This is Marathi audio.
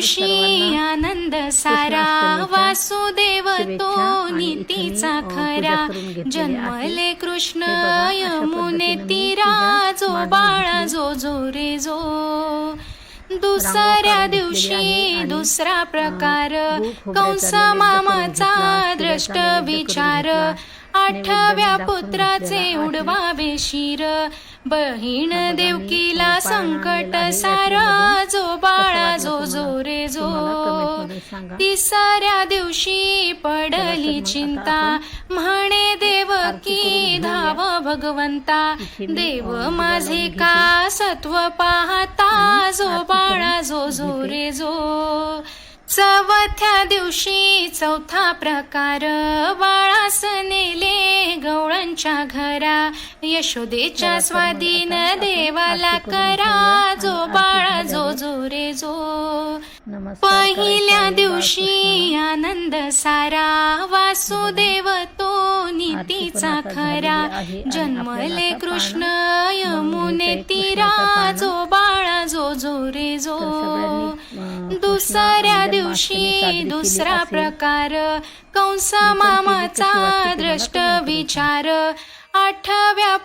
सर्वांना आनंद सारा वासुदेव तो नीतीचा खरा. जन्मले कृष्ण यमुने तीरा जो बाळा. जो जो रे जो दुसऱ्या दिवशी दुसरा प्रकार कंस मामाचा द्रष्ट विचार आठव्या दाखवून पुत्राचे घेतलेला आहे. उडवा बेशीर बहीण देवकीला संकट सारा. जो बाळा जो जो? रे जो. तिसऱ्या दिवशी पडली चिंता म्हणे करून घेऊया. धाव भगवंता देव माझे दिवा का सत्व पाहता जो बाळा जो जो. रे जो चौथ्या दिवशी चौथा प्रकार बाळास नेले गवळांच्या घरा यशोदेच्या स्वाधीन देवाला करा जो पहिल्या दिवशी. आनंद सारा वासुदेव तो नीतीचा खरा जन्मले कृष्ण यमुने तीरा. जो बाळा जो जो रे जो दुसऱ्या दिवशी दुसरा. प्रकार कंस मामाचा द्रष्ट विचार आठव्या